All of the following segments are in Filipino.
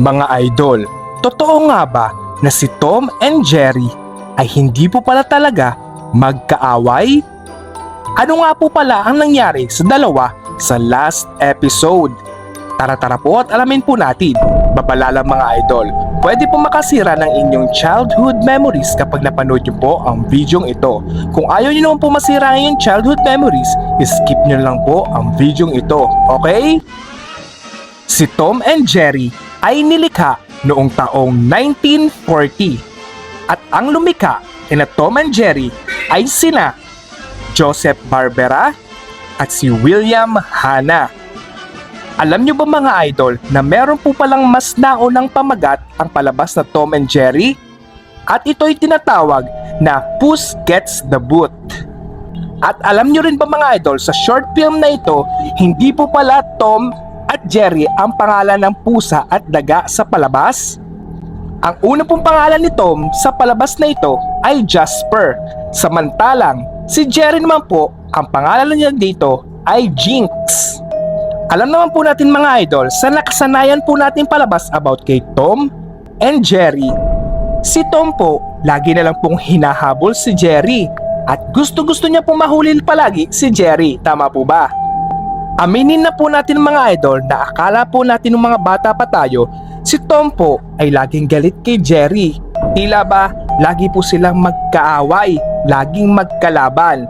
Mga idol, totoo nga ba na si Tom and Jerry ay hindi po pala talaga magkaaway? Ano nga po pala ang nangyari sa dalawa sa last episode? Tara tara po at alamin po natin. Babala lang mga idol, pwede po makasira ng inyong childhood memories kapag napanood nyo po ang videong ito. Kung ayaw nyo naman po masira ang inyong childhood memories, skip nyo lang po ang videong ito, okay? Si Tom and Jerry ay nilikha noong taong 1940 at ang lumikha kina Tom and Jerry ay sina Joseph Barbera at si William Hanna. Alam nyo ba mga idol na meron po palang mas naunang pamagat ang palabas na Tom and Jerry? At ito'y tinatawag na Puss Gets the Boot. At alam nyo rin ba mga idol, sa short film na ito, hindi po pala Tom at Jerry ang pangalan ng pusa at daga sa palabas? Ang una pong pangalan ni Tom sa palabas na ito ay Jasper. Samantalang, si Jerry naman po, ang pangalan niya dito ay Jinx. Alam naman po natin mga idol, sa nakasanayan po natin palabas about kay Tom and Jerry. Si Tom po, lagi na lang pong hinahabol si Jerry at gusto-gusto niya pong mahuli palagi si Jerry, tama po ba? Aminin na po natin mga idol na akala po natin ng mga bata pa tayo, si Tom po ay laging galit kay Jerry. Tila ba, lagi po silang magkaaway, laging magkalaban.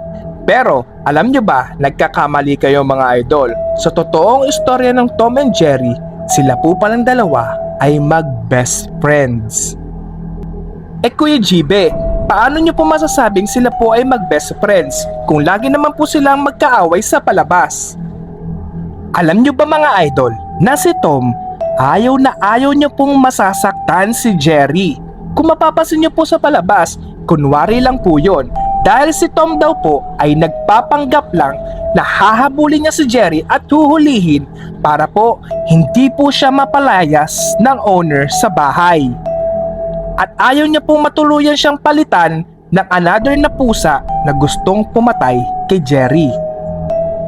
Pero alam nyo ba, nagkakamali kayo mga idol. Sa totoong istorya ng Tom and Jerry, sila po palang dalawa ay mag-best friends. Eh Kuya Jibe, paano nyo po masasabing sila po ay mag-best friends kung lagi naman po silang magkaaway sa palabas? Alam nyo ba mga idol na si Tom ayaw na ayaw niya pong masasaktan si Jerry. Kung mapapasin niyo po sa palabas, kunwari lang po yon. Dahil si Tom daw po ay nagpapanggap lang na hahabulin niya si Jerry at huhulihin para po hindi po siya mapalayas ng owner sa bahay. At ayaw niya pong matuluyan siyang palitan ng another na pusa na gustong pumatay kay Jerry.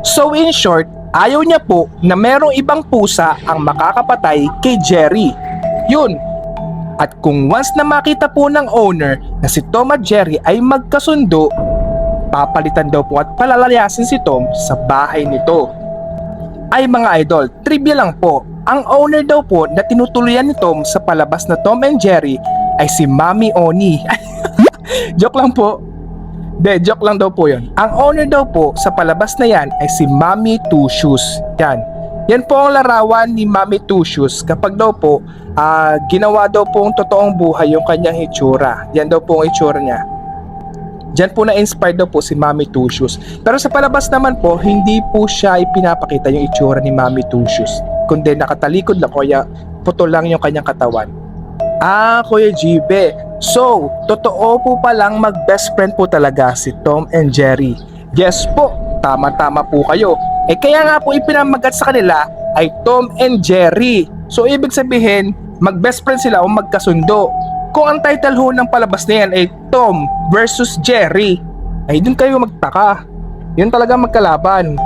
So in short, ayaw niya po na merong ibang pusa ang makakapatay kay Jerry. Yun. At kung once na makita po ng owner na si Tom at Jerry ay magkasundo, papalitan daw po at palalayasin si Tom sa bahay nito. Ay mga idol, trivia lang po, ang owner daw po na tinutuluyan ni Tom sa palabas na Tom and Jerry ay si Mami Oni. joke lang po. De, joke lang daw po yun. Ang owner daw po sa palabas na yan ay si Mami Two Shoes. Yan. Yan po ang larawan ni Mami Two Shoes kapag daw po ah, ginawa daw po ang totoong buhay yung kanyang itsura. Yan daw po ang itsura niya. Diyan po na-inspired daw po si Mami Two Shoes. Pero sa palabas naman po, hindi po siya ipinapakita yung itsura ni Mami Two Shoes. Kundi nakatalikod lang kaya putol lang yung kanyang katawan. Ah, Kuya Jibe. So, totoo po palang mag-best friend po talaga si Tom and Jerry. Yes po, tama-tama po kayo. Eh kaya nga po ipinamagat sa kanila ay Tom and Jerry. So, ibig sabihin, mag-best friend sila o magkasundo. Kung ang title ho ng palabas na yan ay Tom versus Jerry, ay dun kayo magtaka. Yun talaga magkalaban.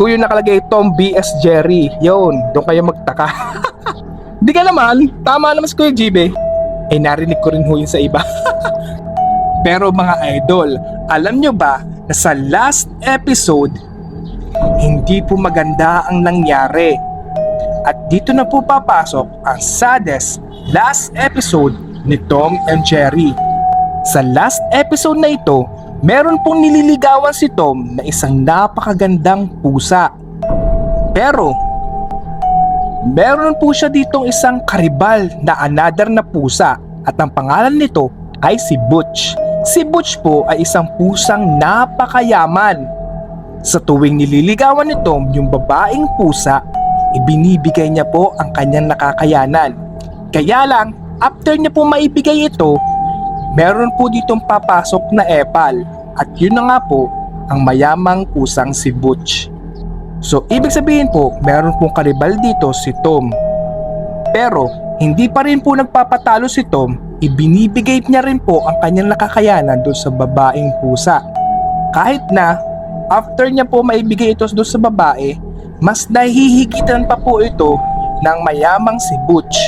Kung yung nakalagay Tom vs Jerry, yun, doon kayo magtaka. Di ka naman, tama naman si Kuya Jibe. Eh narinig ko rin ho yun sa iba. Pero mga idol, alam nyo ba na sa last episode, hindi po maganda ang nangyari. At dito na po papasok ang saddest last episode ni Tom and Jerry. Sa last episode na ito, meron pong nililigawan si Tom na isang napakagandang pusa. Pero Meron po siya ditong isang karibal na another na pusa at ang pangalan nito ay si Butch. Si Butch po ay isang pusang napakayaman. Sa tuwing nililigawan ni Tom yung babaeng pusa, ibinibigay niya po ang kanyang nakakayanan. Kaya lang, after niya po maibigay ito, meron po ditong papasok na epal at yun na nga po ang mayamang pusang si Butch. So, ibig sabihin po, meron pong karibal dito si Tom. Pero, hindi pa rin po nagpapatalo si Tom, ibinibigay niya rin po ang kanyang nakakayanan doon sa babaeng pusa. Kahit na, after niya po maibigay ito doon sa babae, mas nahihigitan pa po ito ng mayamang si Butch.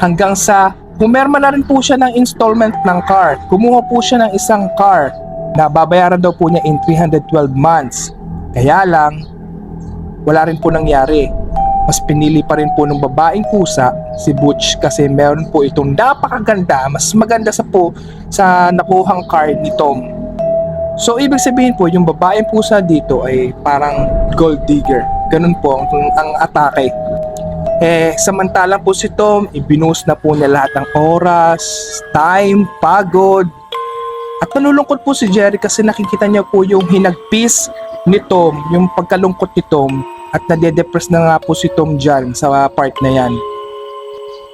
Hanggang sa pumerma na rin po siya ng installment ng car. Kumuha po siya ng isang car na babayaran daw po niya in 312 months. Kaya lang, wala rin po nangyari. Mas pinili pa rin po ng babaeng pusa si Butch kasi meron po itong napakaganda, mas maganda sa po sa nakuhang car ni Tom. So ibig sabihin po yung babaeng pusa dito ay parang gold digger. Ganun po ang, ang atake. Eh samantalang po si Tom, ibinuhos na po niya lahat ng oras, time, pagod. At nalulungkot po si Jerry kasi nakikita niya po yung hinagpis ni Tom, yung pagkalungkot ni Tom at nade-depress na nga po si Tom dyan sa part na yan.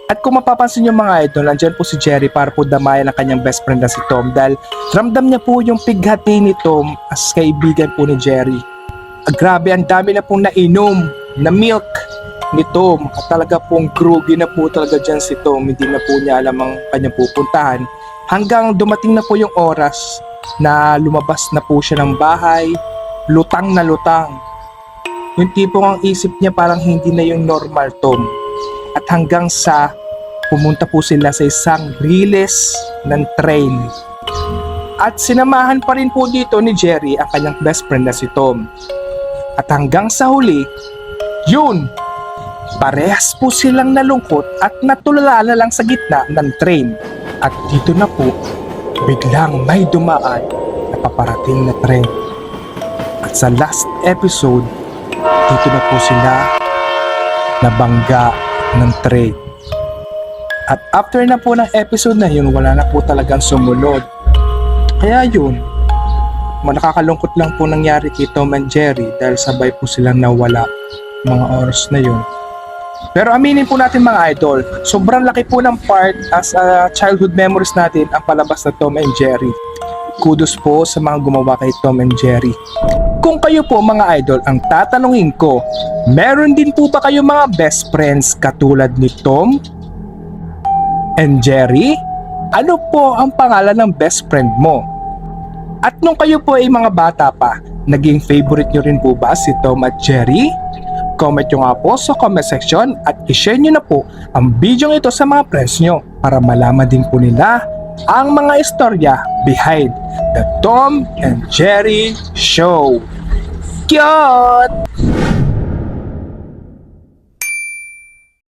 At kung mapapansin nyo mga idol, nandyan po si Jerry para po damayan ang kanyang best friend na si Tom dahil ramdam niya po yung pighati ni Tom as kaibigan po ni Jerry. Ah, grabe, ang dami na pong nainom na milk ni Tom at talaga pong groggy na po talaga dyan si Tom. Hindi na po niya alam ang kanyang pupuntahan hanggang dumating na po yung oras na lumabas na po siya ng bahay, lutang na lutang. Yung tipong ang isip niya parang hindi na yung normal Tom at hanggang sa pumunta po sila sa isang riles ng train. At sinamahan pa rin po dito ni Jerry ang kanyang best friend na si Tom. At hanggang sa huli, yun, parehas po silang nalungkot at natulala na lang sa gitna ng train. At dito na po, biglang may dumaan na paparating na train. At sa last episode, dito na po sila nabangga ng train. At after na po ng episode na yun, wala na po talagang sumunod. Kaya yun, nakakalungkot lang po nangyari kay Tom and Jerry dahil sabay po silang nawala mga oras na yun. Pero aminin po natin mga idol, sobrang laki po ng part as a childhood memories natin ang palabas na Tom and Jerry. Kudos po sa mga gumawa kay Tom and Jerry. Kung kayo po mga idol ang tatanungin ko, meron din po ba kayo mga best friends katulad ni Tom and Jerry? Ano po ang pangalan ng best friend mo? At nung kayo po ay mga bata pa, naging favorite nyo rin po ba si Tom at Jerry? Comment nyo nga po sa comment section at ishare nyo na po ang video ito sa mga friends nyo para malaman din po nila ang mga istorya behind the Tom and Jerry Show. Cute!